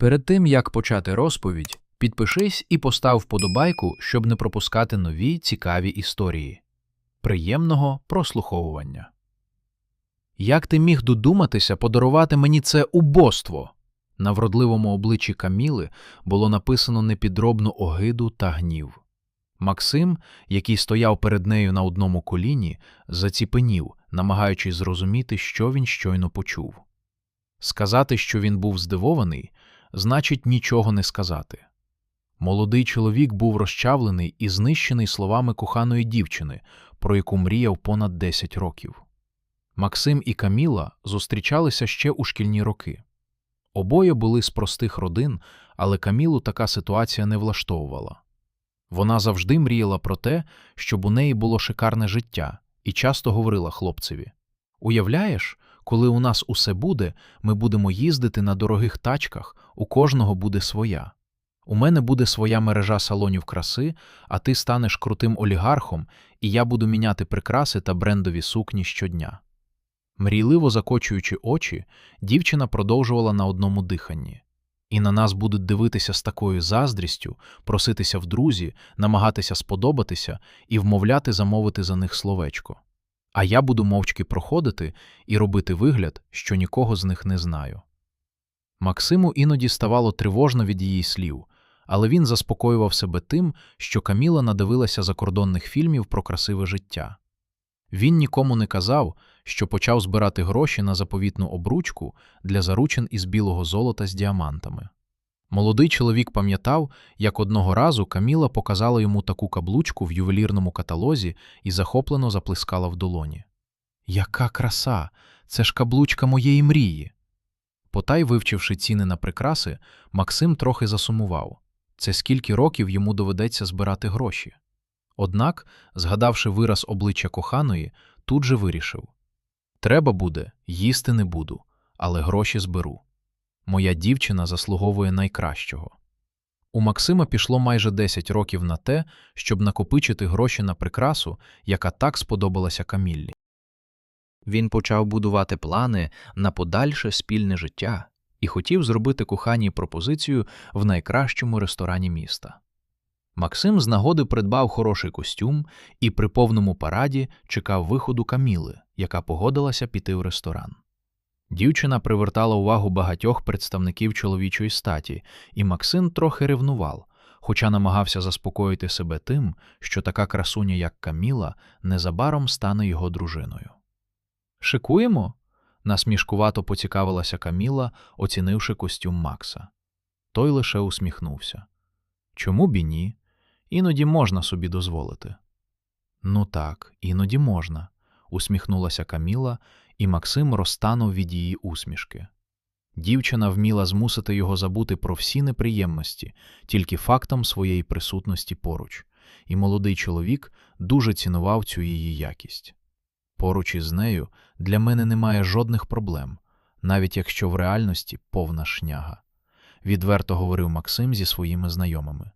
Перед тим як почати розповідь, підпишись і постав вподобайку, щоб не пропускати нові цікаві історії. Приємного прослуховування. Як ти міг додуматися подарувати мені це убоство? На вродливому обличчі Каміли було написано непідробну огиду та гнів. Максим, який стояв перед нею на одному коліні, заціпенів, намагаючись зрозуміти, що він щойно почув. Сказати, що він був здивований, значить нічого не сказати. Молодий чоловік був розчавлений і знищений словами коханої дівчини, про яку мріяв понад 10 років. Максим і Каміла зустрічалися ще у шкільні роки. Обоє були з простих родин, але Камілу така ситуація не влаштовувала. Вона завжди мріяла про те, щоб у неї було шикарне життя, і часто говорила хлопцеві: Уявляєш, коли у нас усе буде, ми будемо їздити на дорогих тачках, у кожного буде своя. У мене буде своя мережа салонів краси, а ти станеш крутим олігархом, і я буду міняти прикраси та брендові сукні щодня. Мрійливо закочуючи очі, дівчина продовжувала на одному диханні. І на нас будуть дивитися з такою заздрістю, проситися в друзі, намагатися сподобатися і вмовляти замовити за них словечко. А я буду мовчки проходити і робити вигляд, що нікого з них не знаю. Максиму іноді ставало тривожно від її слів, але він заспокоював себе тим, що Каміла надивилася закордонних фільмів про красиве життя. Він нікому не казав, що почав збирати гроші на заповітну обручку для заручин із білого золота з діамантами. Молодий чоловік пам'ятав, як одного разу Каміла показала йому таку каблучку в ювелірному каталозі і захоплено заплескала в долоні. Яка краса! Це ж каблучка моєї мрії. Потай, вивчивши ціни на прикраси, Максим трохи засумував це скільки років йому доведеться збирати гроші. Однак, згадавши вираз обличчя коханої, тут же вирішив Треба буде, їсти не буду, але гроші зберу. Моя дівчина заслуговує найкращого. У Максима пішло майже 10 років на те, щоб накопичити гроші на прикрасу, яка так сподобалася Каміллі. Він почав будувати плани на подальше спільне життя і хотів зробити коханій пропозицію в найкращому ресторані міста. Максим з нагоди придбав хороший костюм і при повному параді чекав виходу Каміли, яка погодилася піти в ресторан. Дівчина привертала увагу багатьох представників чоловічої статі, і Максим трохи ревнував, хоча намагався заспокоїти себе тим, що така красуня, як Каміла, незабаром стане його дружиною. Шикуємо? насмішкувато поцікавилася Каміла, оцінивши костюм Макса. Той лише усміхнувся. Чому б і ні? Іноді можна собі дозволити. Ну так, іноді можна, усміхнулася Каміла, і Максим розтанув від її усмішки. Дівчина вміла змусити його забути про всі неприємності, тільки фактом своєї присутності поруч, і молодий чоловік дуже цінував цю її якість. Поруч із нею для мене немає жодних проблем, навіть якщо в реальності повна шняга, відверто говорив Максим зі своїми знайомими.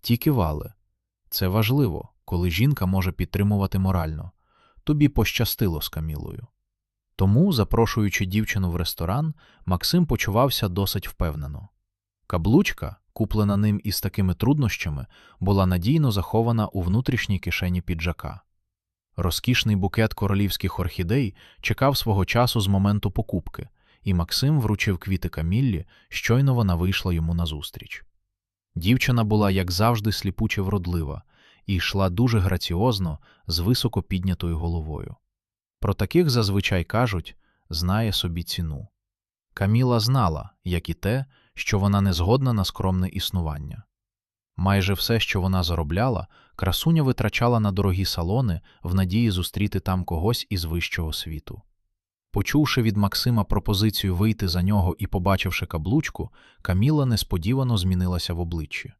Ті кивали. Це важливо, коли жінка може підтримувати морально. Тобі пощастило з Камілою. Тому, запрошуючи дівчину в ресторан, Максим почувався досить впевнено. Каблучка, куплена ним із такими труднощами, була надійно захована у внутрішній кишені піджака. Розкішний букет королівських орхідей чекав свого часу з моменту покупки, і Максим вручив квіти Каміллі, щойно вона вийшла йому назустріч. Дівчина була, як завжди, сліпуче вродлива і йшла дуже граціозно з високо піднятою головою. Про таких зазвичай кажуть знає собі ціну. Каміла знала, як і те, що вона не згодна на скромне існування. Майже все, що вона заробляла, красуня витрачала на дорогі салони в надії зустріти там когось із вищого світу. Почувши від Максима пропозицію вийти за нього і побачивши каблучку, Каміла несподівано змінилася в обличчі.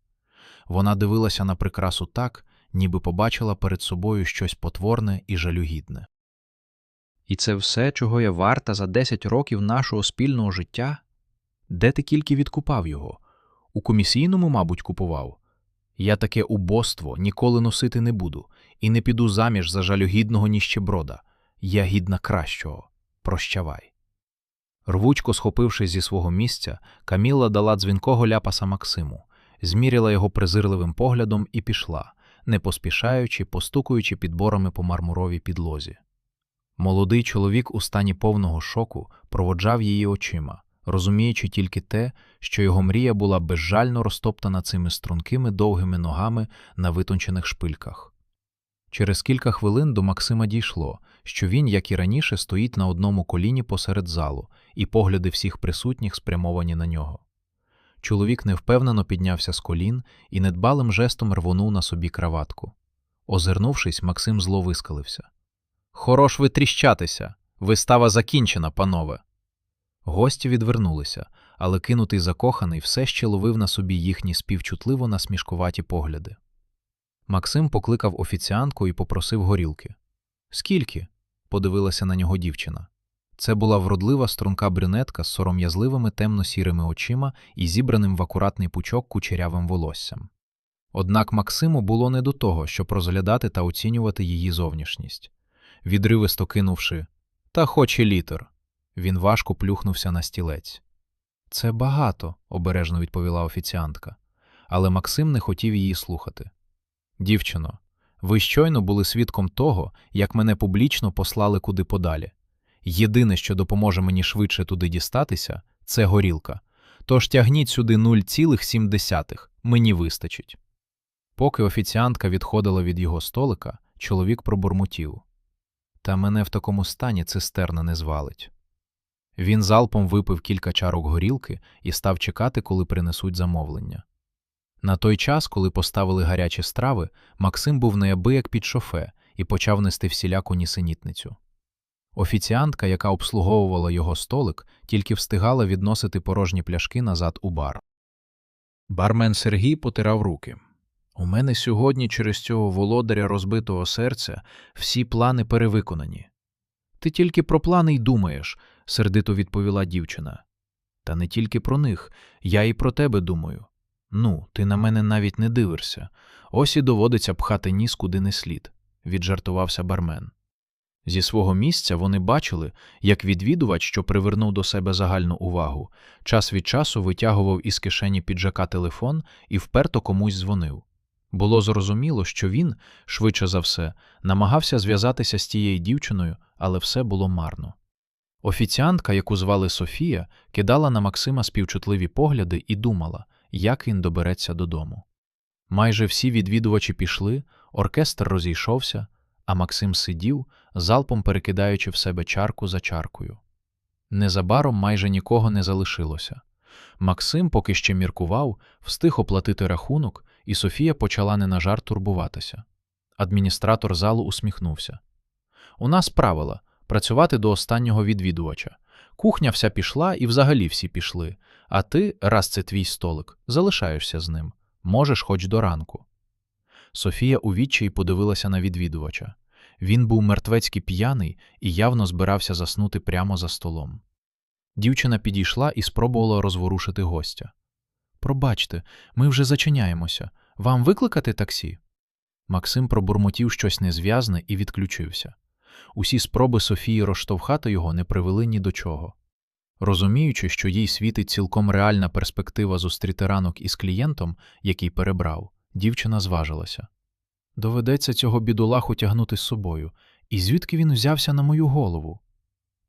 Вона дивилася на прикрасу так, ніби побачила перед собою щось потворне і жалюгідне. І це все, чого я варта за 10 років нашого спільного життя? Де ти тільки відкупав його? У комісійному, мабуть, купував. Я таке убоство ніколи носити не буду і не піду заміж за жалюгідного ніщеброда. Я гідна кращого. Прощавай. Рвучко схопившись зі свого місця, Камілла дала дзвінкого ляпаса Максиму, зміряла його презирливим поглядом і пішла, не поспішаючи, постукуючи підборами по мармуровій підлозі. Молодий чоловік у стані повного шоку проводжав її очима, розуміючи тільки те, що його мрія була безжально розтоптана цими стрункими довгими ногами на витончених шпильках. Через кілька хвилин до Максима дійшло, що він, як і раніше, стоїть на одному коліні посеред залу, і погляди всіх присутніх спрямовані на нього. Чоловік невпевнено піднявся з колін і недбалим жестом рвонув на собі краватку. Озирнувшись, Максим зло вискалився. Хорош ви тріщатися. Вистава закінчена, панове. Гості відвернулися, але кинутий закоханий все ще ловив на собі їхні співчутливо насмішкуваті погляди. Максим покликав офіціантку і попросив горілки. Скільки? подивилася на нього дівчина. Це була вродлива струнка брюнетка з сором'язливими темно-сірими очима і зібраним в акуратний пучок кучерявим волоссям. Однак Максиму було не до того, щоб розглядати та оцінювати її зовнішність. Відривисто кинувши Та хоч і літр. Він важко плюхнувся на стілець. Це багато, обережно відповіла офіціантка, але Максим не хотів її слухати. Дівчино, ви щойно були свідком того, як мене публічно послали куди подалі. Єдине, що допоможе мені швидше туди дістатися, це горілка. Тож тягніть сюди 0,7, мені вистачить. Поки офіціантка відходила від його столика, чоловік пробурмотів. Та мене в такому стані цистерна не звалить. Він залпом випив кілька чарок горілки і став чекати, коли принесуть замовлення. На той час, коли поставили гарячі страви, Максим був неабияк під шофе і почав нести всіляку нісенітницю. Офіціантка, яка обслуговувала його столик, тільки встигала відносити порожні пляшки назад у бар. Бармен Сергій потирав руки. У мене сьогодні через цього володаря розбитого серця всі плани перевиконані. Ти тільки про плани й думаєш, сердито відповіла дівчина. Та не тільки про них, я і про тебе думаю. Ну, ти на мене навіть не дивишся. Ось і доводиться пхати ніс куди не слід, віджартувався бармен. Зі свого місця вони бачили, як відвідувач, що привернув до себе загальну увагу, час від часу витягував із кишені піджака телефон і вперто комусь дзвонив. Було зрозуміло, що він, швидше за все, намагався зв'язатися з тією дівчиною, але все було марно. Офіціантка, яку звали Софія, кидала на Максима співчутливі погляди і думала, як він добереться додому. Майже всі відвідувачі пішли, оркестр розійшовся, а Максим сидів, залпом перекидаючи в себе чарку за чаркою. Незабаром майже нікого не залишилося. Максим, поки ще міркував, встиг оплатити рахунок, і Софія почала не на жарт турбуватися. Адміністратор залу усміхнувся. У нас правила працювати до останнього відвідувача. Кухня вся пішла і взагалі всі пішли, а ти, раз це твій столик, залишаєшся з ним. Можеш хоч до ранку. Софія у відчаї подивилася на відвідувача. Він був мертвецьки п'яний і явно збирався заснути прямо за столом. Дівчина підійшла і спробувала розворушити гостя. Пробачте, ми вже зачиняємося. Вам викликати таксі? Максим пробурмотів щось незв'язне і відключився. Усі спроби Софії розштовхати його не привели ні до чого. Розуміючи, що їй світить цілком реальна перспектива зустріти ранок із клієнтом, який перебрав, дівчина зважилася. Доведеться цього бідолаху тягнути з собою, і звідки він взявся на мою голову?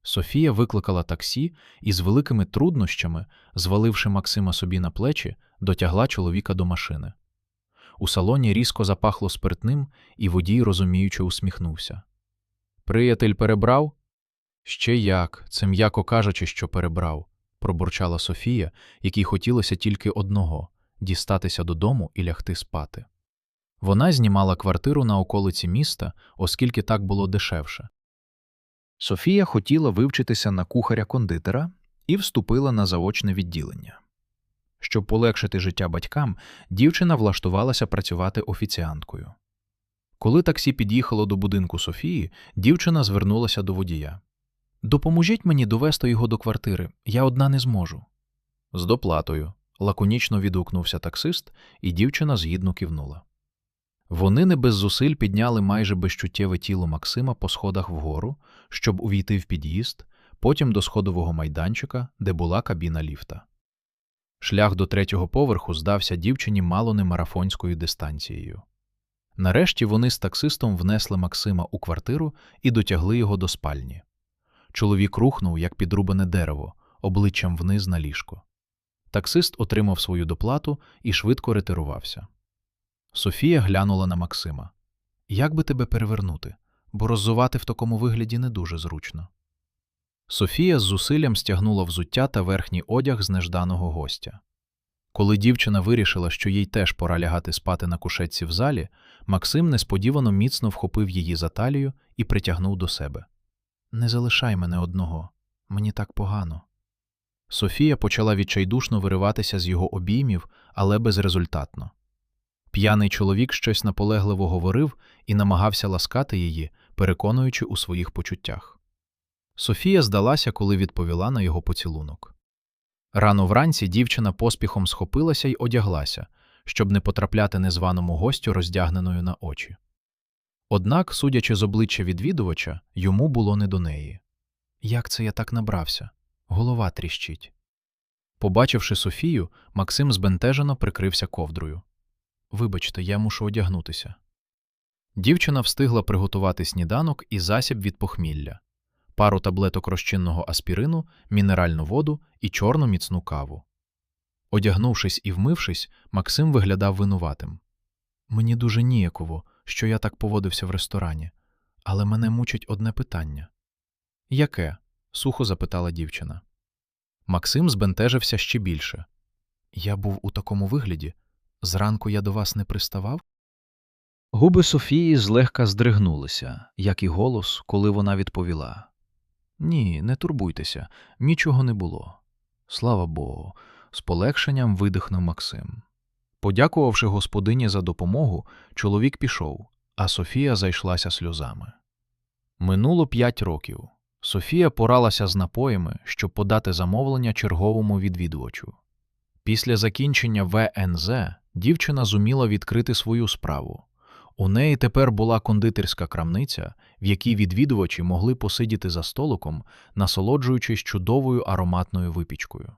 Софія викликала таксі і з великими труднощами, зваливши Максима собі на плечі, дотягла чоловіка до машини. У салоні різко запахло спиртним, і водій розуміюче усміхнувся. Приятель перебрав? Ще як, це м'яко кажучи, що перебрав, пробурчала Софія, якій хотілося тільки одного дістатися додому і лягти спати. Вона знімала квартиру на околиці міста, оскільки так було дешевше. Софія хотіла вивчитися на кухаря-кондитера і вступила на заочне відділення. Щоб полегшити життя батькам, дівчина влаштувалася працювати офіціанткою. Коли таксі під'їхало до будинку Софії, дівчина звернулася до водія. Допоможіть мені довести його до квартири, я одна не зможу. З доплатою. лаконічно відгукнувся таксист, і дівчина згідно кивнула. Вони не без зусиль підняли майже безчуттєве тіло Максима по сходах вгору, щоб увійти в під'їзд, потім до сходового майданчика, де була кабіна ліфта. Шлях до третього поверху здався дівчині мало не марафонською дистанцією. Нарешті вони з таксистом внесли Максима у квартиру і дотягли його до спальні. Чоловік рухнув, як підрубане дерево, обличчям вниз на ліжко. Таксист отримав свою доплату і швидко ретирувався. Софія глянула на Максима. Як би тебе перевернути? Бо роззувати в такому вигляді не дуже зручно. Софія з зусиллям стягнула взуття та верхній одяг з нежданого гостя. Коли дівчина вирішила, що їй теж пора лягати спати на кушетці в залі, Максим несподівано міцно вхопив її за талію і притягнув до себе. Не залишай мене одного, мені так погано. Софія почала відчайдушно вириватися з його обіймів, але безрезультатно. П'яний чоловік щось наполегливо говорив і намагався ласкати її, переконуючи у своїх почуттях. Софія здалася, коли відповіла на його поцілунок. Рано вранці дівчина поспіхом схопилася й одяглася, щоб не потрапляти незваному гостю роздягненою на очі. Однак, судячи з обличчя відвідувача, йому було не до неї. Як це я так набрався? Голова тріщить. Побачивши Софію, Максим збентежено прикрився ковдрою. Вибачте, я мушу одягнутися. Дівчина встигла приготувати сніданок і засіб від похмілля, пару таблеток розчинного аспірину, мінеральну воду і чорну міцну каву. Одягнувшись і вмившись, Максим виглядав винуватим. Мені дуже ніяково, що я так поводився в ресторані, але мене мучить одне питання. Яке? сухо запитала дівчина. Максим збентежився ще більше. Я був у такому вигляді. Зранку я до вас не приставав? Губи Софії злегка здригнулися, як і голос, коли вона відповіла. Ні, не турбуйтеся, нічого не було. Слава Богу, з полегшенням видихнув Максим. Подякувавши господині за допомогу, чоловік пішов, а Софія зайшлася сльозами. Минуло п'ять років. Софія поралася з напоями, щоб подати замовлення черговому відвідувачу. Після закінчення ВНЗ дівчина зуміла відкрити свою справу. У неї тепер була кондитерська крамниця, в якій відвідувачі могли посидіти за столиком, насолоджуючись чудовою ароматною випічкою.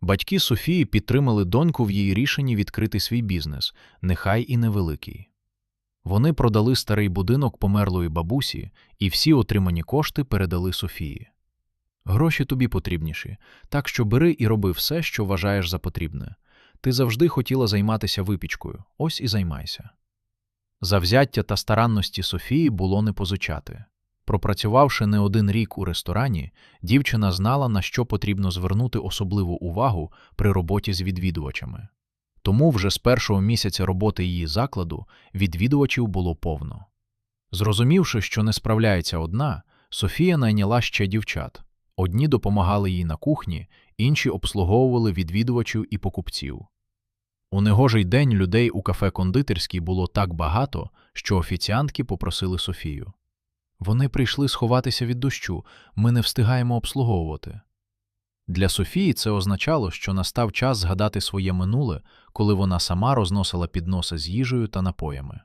Батьки Софії підтримали доньку в її рішенні відкрити свій бізнес, нехай і невеликий. Вони продали старий будинок померлої бабусі і всі отримані кошти передали Софії. Гроші тобі потрібніші, так що бери і роби все, що вважаєш за потрібне. Ти завжди хотіла займатися випічкою, ось і займайся. Завзяття та старанності Софії було не позичати. Пропрацювавши не один рік у ресторані, дівчина знала, на що потрібно звернути особливу увагу при роботі з відвідувачами. Тому вже з першого місяця роботи її закладу відвідувачів було повно. Зрозумівши, що не справляється одна, Софія найняла ще дівчат. Одні допомагали їй на кухні, інші обслуговували відвідувачів і покупців. У негожий день людей у кафе кондитерській було так багато, що офіціантки попросили Софію. Вони прийшли сховатися від дощу, ми не встигаємо обслуговувати. Для Софії це означало, що настав час згадати своє минуле, коли вона сама розносила підноси з їжею та напоями.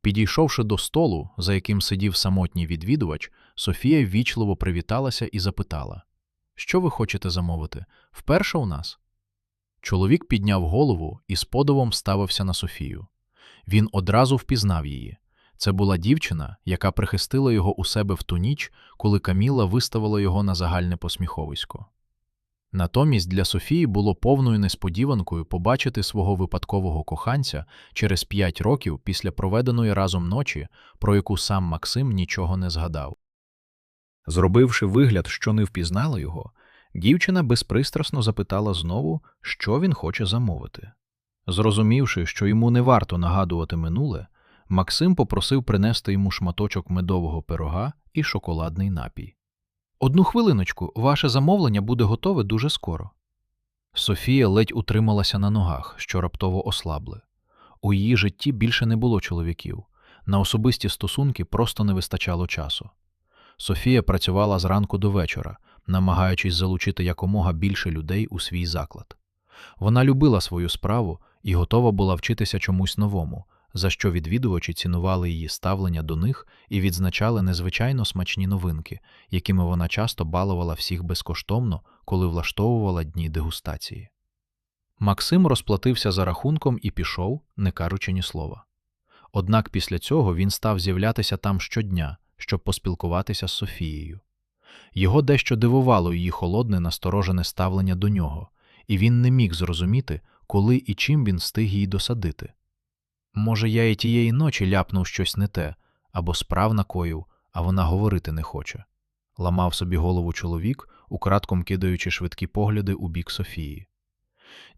Підійшовши до столу, за яким сидів самотній відвідувач, Софія ввічливо привіталася і запитала Що ви хочете замовити? Вперше у нас? Чоловік підняв голову і з подивом ставився на Софію. Він одразу впізнав її. Це була дівчина, яка прихистила його у себе в ту ніч, коли Каміла виставила його на загальне посміховисько. Натомість для Софії було повною несподіванкою побачити свого випадкового коханця через п'ять років після проведеної разом ночі, про яку сам Максим нічого не згадав. Зробивши вигляд, що не впізнала його, дівчина безпристрасно запитала знову, що він хоче замовити. Зрозумівши, що йому не варто нагадувати минуле, Максим попросив принести йому шматочок медового пирога і шоколадний напій. Одну хвилиночку, ваше замовлення буде готове дуже скоро. Софія ледь утрималася на ногах, що раптово ослабли. У її житті більше не було чоловіків, на особисті стосунки просто не вистачало часу. Софія працювала зранку до вечора, намагаючись залучити якомога більше людей у свій заклад. Вона любила свою справу і готова була вчитися чомусь новому, за що відвідувачі цінували її ставлення до них і відзначали незвичайно смачні новинки, якими вона часто балувала всіх безкоштовно, коли влаштовувала дні дегустації. Максим розплатився за рахунком і пішов, не кажучи ні слова. Однак після цього він став з'являтися там щодня, щоб поспілкуватися з Софією. Його дещо дивувало її холодне, насторожене ставлення до нього, і він не міг зрозуміти, коли і чим він встиг її досадити. Може, я і тієї ночі ляпнув щось не те, або справ накоїв, а вона говорити не хоче. Ламав собі голову чоловік, украдком кидаючи швидкі погляди у бік Софії.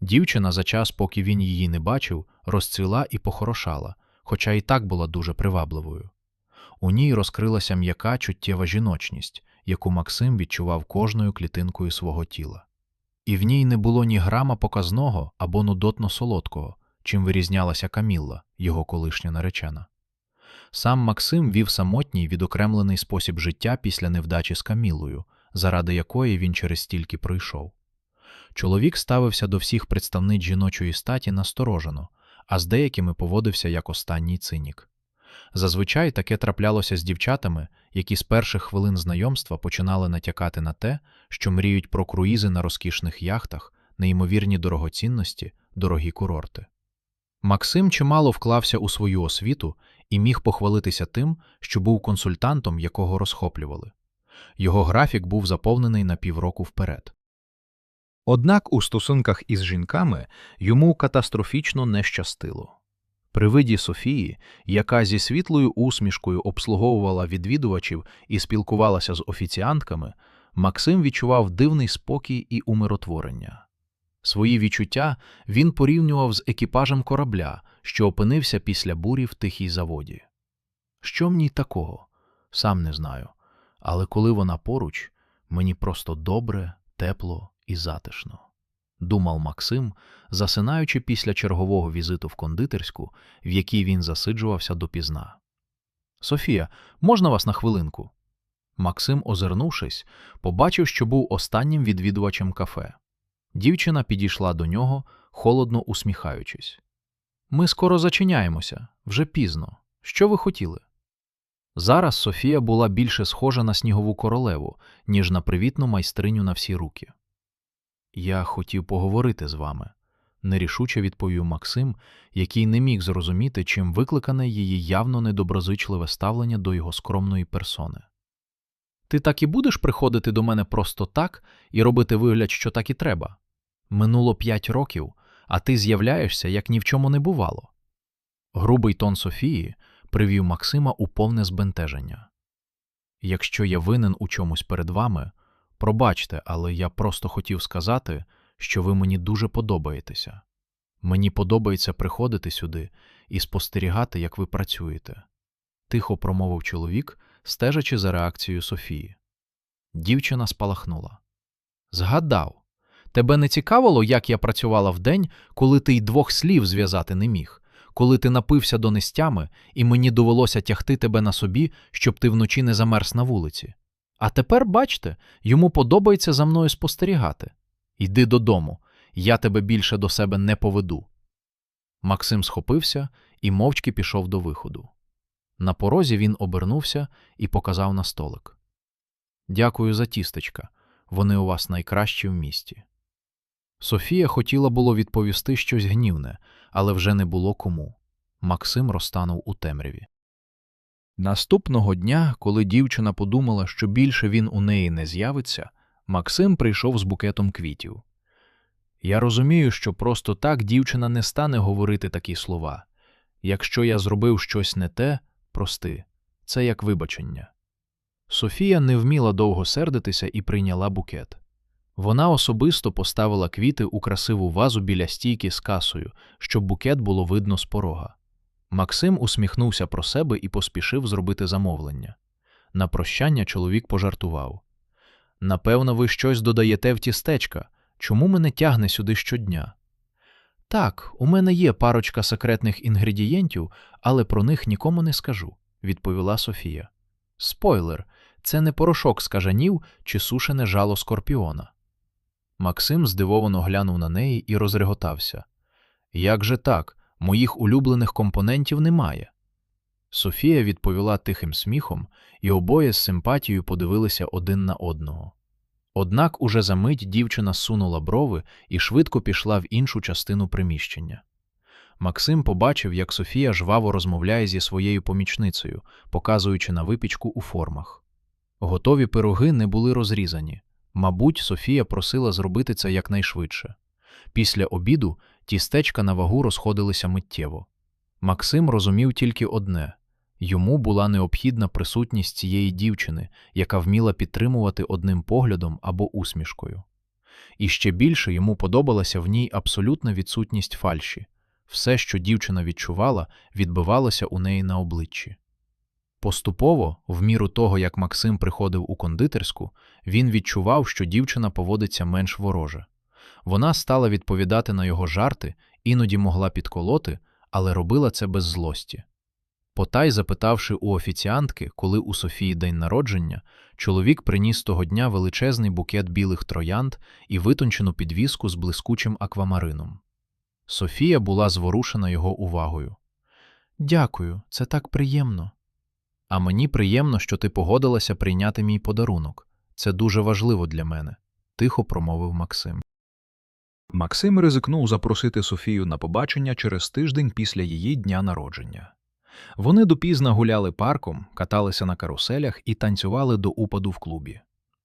Дівчина за час, поки він її не бачив, розцвіла і похорошала, хоча і так була дуже привабливою. У ній розкрилася м'яка чуттєва жіночність, яку Максим відчував кожною клітинкою свого тіла. І в ній не було ні грама показного або нудотно солодкого, чим вирізнялася Камілла, його колишня наречена. Сам Максим вів самотній відокремлений спосіб життя після невдачі з Камілою, заради якої він через стільки пройшов. Чоловік ставився до всіх представниць жіночої статі насторожено, а з деякими поводився як останній цинік. Зазвичай таке траплялося з дівчатами, які з перших хвилин знайомства починали натякати на те, що мріють про круїзи на розкішних яхтах, неймовірні дорогоцінності, дорогі курорти. Максим чимало вклався у свою освіту і міг похвалитися тим, що був консультантом, якого розхоплювали. Його графік був заповнений на півроку вперед. Однак у стосунках із жінками йому катастрофічно не щастило. При виді Софії, яка зі світлою усмішкою обслуговувала відвідувачів і спілкувалася з офіціантками, Максим відчував дивний спокій і умиротворення. Свої відчуття він порівнював з екіпажем корабля, що опинився після бурі в тихій заводі. Що ній такого? Сам не знаю. Але коли вона поруч, мені просто добре, тепло і затишно. Думав Максим, засинаючи після чергового візиту в кондитерську, в якій він засиджувався допізна. Софія, можна вас на хвилинку? Максим, озирнувшись, побачив, що був останнім відвідувачем кафе. Дівчина підійшла до нього, холодно усміхаючись. Ми скоро зачиняємося, вже пізно. Що ви хотіли? Зараз Софія була більше схожа на снігову королеву, ніж на привітну майстриню на всі руки. Я хотів поговорити з вами, нерішуче відповів Максим, який не міг зрозуміти, чим викликане її явно недоброзичливе ставлення до його скромної персони. Ти так і будеш приходити до мене просто так і робити вигляд, що так і треба. Минуло п'ять років, а ти з'являєшся, як ні в чому не бувало. Грубий тон Софії привів Максима у повне збентеження. Якщо я винен у чомусь перед вами, пробачте, але я просто хотів сказати, що ви мені дуже подобаєтеся. Мені подобається приходити сюди і спостерігати, як ви працюєте. Тихо промовив чоловік, стежачи за реакцією Софії. Дівчина спалахнула. Згадав. Тебе не цікавило, як я працювала вдень, коли ти й двох слів зв'язати не міг, коли ти напився донестями, і мені довелося тягти тебе на собі, щоб ти вночі не замерз на вулиці. А тепер, бачте, йому подобається за мною спостерігати. Йди додому, я тебе більше до себе не поведу. Максим схопився і мовчки пішов до виходу. На порозі він обернувся і показав на столик. Дякую за тістечка. Вони у вас найкращі в місті. Софія хотіла було відповісти щось гнівне, але вже не було кому. Максим розтанув у темряві. Наступного дня, коли дівчина подумала, що більше він у неї не з'явиться, Максим прийшов з букетом квітів. Я розумію, що просто так дівчина не стане говорити такі слова. Якщо я зробив щось не те, прости, це як вибачення. Софія не вміла довго сердитися і прийняла букет. Вона особисто поставила квіти у красиву вазу біля стійки з касою, щоб букет було видно з порога. Максим усміхнувся про себе і поспішив зробити замовлення. На прощання чоловік пожартував Напевно, ви щось додаєте в тістечка. Чому мене тягне сюди щодня? Так, у мене є парочка секретних інгредієнтів, але про них нікому не скажу, відповіла Софія. Спойлер, це не порошок з кажанів чи сушене жало скорпіона. Максим здивовано глянув на неї і розреготався. Як же так? Моїх улюблених компонентів немає. Софія відповіла тихим сміхом, і обоє з симпатією подивилися один на одного. Однак уже за мить дівчина сунула брови і швидко пішла в іншу частину приміщення. Максим побачив, як Софія жваво розмовляє зі своєю помічницею, показуючи на випічку у формах. Готові пироги не були розрізані. Мабуть, Софія просила зробити це якнайшвидше. Після обіду тістечка на вагу розходилися миттєво. Максим розумів тільки одне йому була необхідна присутність цієї дівчини, яка вміла підтримувати одним поглядом або усмішкою. І ще більше йому подобалася в ній абсолютна відсутність фальші. Все, що дівчина відчувала, відбивалося у неї на обличчі. Поступово, в міру того, як Максим приходив у кондитерську, він відчував, що дівчина поводиться менш вороже. Вона стала відповідати на його жарти, іноді могла підколоти, але робила це без злості. Потай, запитавши у офіціантки, коли у Софії день народження, чоловік приніс того дня величезний букет білих троянд і витончену підвіску з блискучим аквамарином. Софія була зворушена його увагою. Дякую, це так приємно. А мені приємно, що ти погодилася прийняти мій подарунок. Це дуже важливо для мене, тихо промовив Максим. Максим ризикнув запросити Софію на побачення через тиждень після її дня народження. Вони допізно гуляли парком, каталися на каруселях і танцювали до упаду в клубі.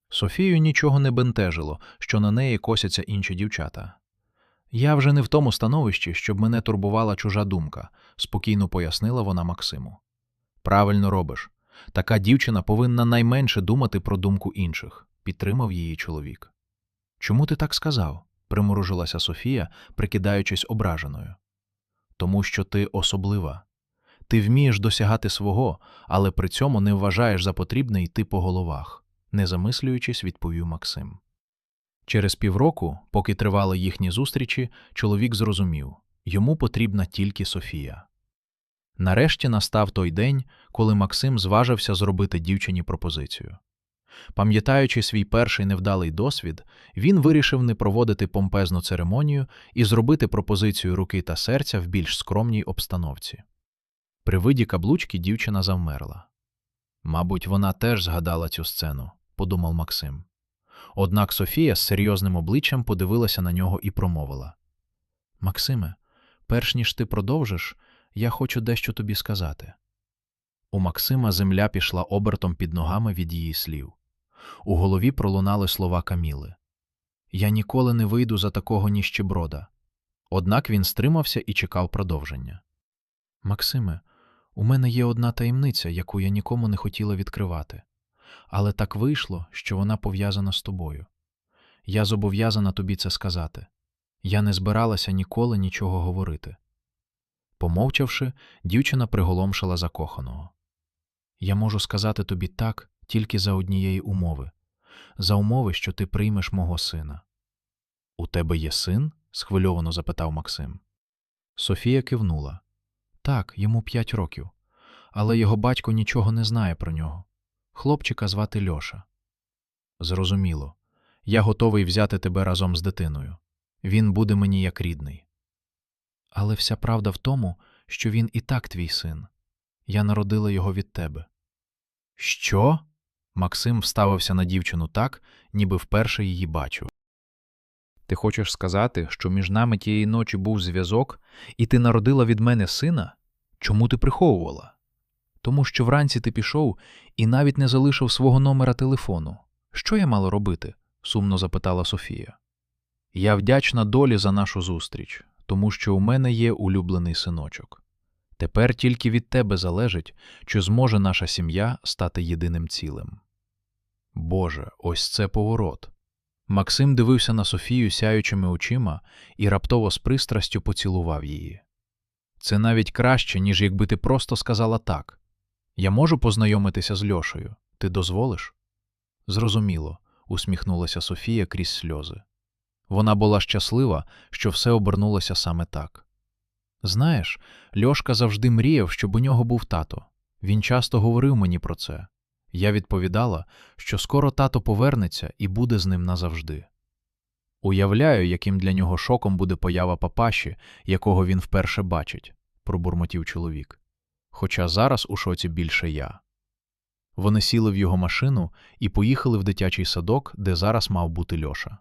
Софію нічого не бентежило, що на неї косяться інші дівчата. Я вже не в тому становищі, щоб мене турбувала чужа думка, спокійно пояснила вона Максиму. Правильно робиш. Така дівчина повинна найменше думати про думку інших, підтримав її чоловік. Чому ти так сказав? Примружилася Софія, прикидаючись ображеною. Тому що ти особлива. Ти вмієш досягати свого, але при цьому не вважаєш за потрібне йти по головах, не замислюючись, відповів Максим. Через півроку, поки тривали їхні зустрічі, чоловік зрозумів йому потрібна тільки Софія. Нарешті настав той день, коли Максим зважився зробити дівчині пропозицію. Пам'ятаючи свій перший невдалий досвід, він вирішив не проводити помпезну церемонію і зробити пропозицію руки та серця в більш скромній обстановці. При виді каблучки дівчина завмерла. Мабуть, вона теж згадала цю сцену, подумав Максим. Однак Софія з серйозним обличчям подивилася на нього і промовила Максиме, перш ніж ти продовжиш, я хочу дещо тобі сказати. У Максима земля пішла обертом під ногами від її слів. У голові пролунали слова Каміли Я ніколи не вийду за такого ніщеброда. Однак він стримався і чекав продовження. Максиме, у мене є одна таємниця, яку я нікому не хотіла відкривати, але так вийшло, що вона пов'язана з тобою. Я зобов'язана тобі це сказати. Я не збиралася ніколи нічого говорити. Помовчавши, дівчина приголомшила закоханого. Я можу сказати тобі так тільки за однієї умови за умови, що ти приймеш мого сина. У тебе є син? схвильовано запитав Максим. Софія кивнула. Так, йому п'ять років, але його батько нічого не знає про нього. Хлопчика звати Льоша. Зрозуміло. Я готовий взяти тебе разом з дитиною. Він буде мені як рідний. Але вся правда в тому, що він і так твій син. Я народила його від тебе. Що? Максим вставився на дівчину так, ніби вперше її бачив. Ти хочеш сказати, що між нами тієї ночі був зв'язок, і ти народила від мене сина? Чому ти приховувала? Тому що вранці ти пішов і навіть не залишив свого номера телефону. Що я мала робити? сумно запитала Софія. Я вдячна долі за нашу зустріч, тому що у мене є улюблений синочок. Тепер тільки від тебе залежить, чи зможе наша сім'я стати єдиним цілим. Боже, ось це поворот. Максим дивився на Софію сяючими очима і раптово з пристрастю поцілував її. Це навіть краще, ніж якби ти просто сказала так. Я можу познайомитися з Льошею. Ти дозволиш? Зрозуміло, усміхнулася Софія крізь сльози. Вона була щаслива, що все обернулося саме так. Знаєш, Льошка завжди мріяв, щоб у нього був тато. Він часто говорив мені про це. Я відповідала, що скоро тато повернеться і буде з ним назавжди. Уявляю, яким для нього шоком буде поява папаші, якого він вперше бачить, пробурмотів чоловік. Хоча зараз у шоці більше я. Вони сіли в його машину і поїхали в дитячий садок, де зараз мав бути Льоша.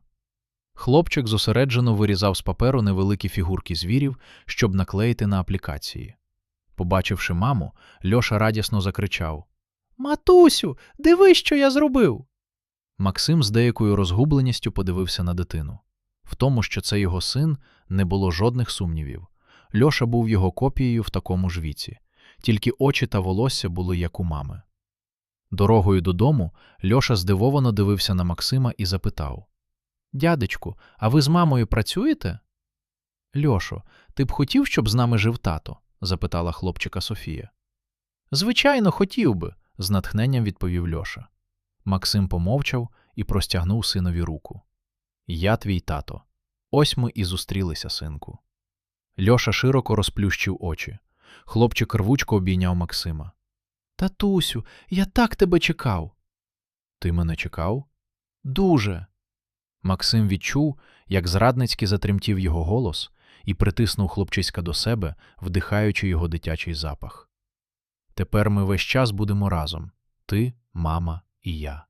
Хлопчик зосереджено вирізав з паперу невеликі фігурки звірів, щоб наклеїти на аплікації. Побачивши маму, Льоша радісно закричав Матусю, диви, що я зробив. Максим з деякою розгубленістю подивився на дитину. В тому, що це його син, не було жодних сумнівів. Льоша був його копією в такому ж віці, тільки очі та волосся були як у мами. Дорогою додому Льоша здивовано дивився на Максима і запитав Дядечку, а ви з мамою працюєте? Льошо, ти б хотів, щоб з нами жив тато? запитала хлопчика Софія. Звичайно, хотів би, з натхненням відповів Льоша. Максим помовчав і простягнув синові руку. Я твій тато. Ось ми і зустрілися, синку. Льоша широко розплющив очі. Хлопчик рвучко обійняв Максима. Татусю, я так тебе чекав. Ти мене чекав? Дуже. Максим відчув, як зрадницьки затремтів його голос і притиснув хлопчиська до себе, вдихаючи його дитячий запах. Тепер ми весь час будемо разом ти, мама і я.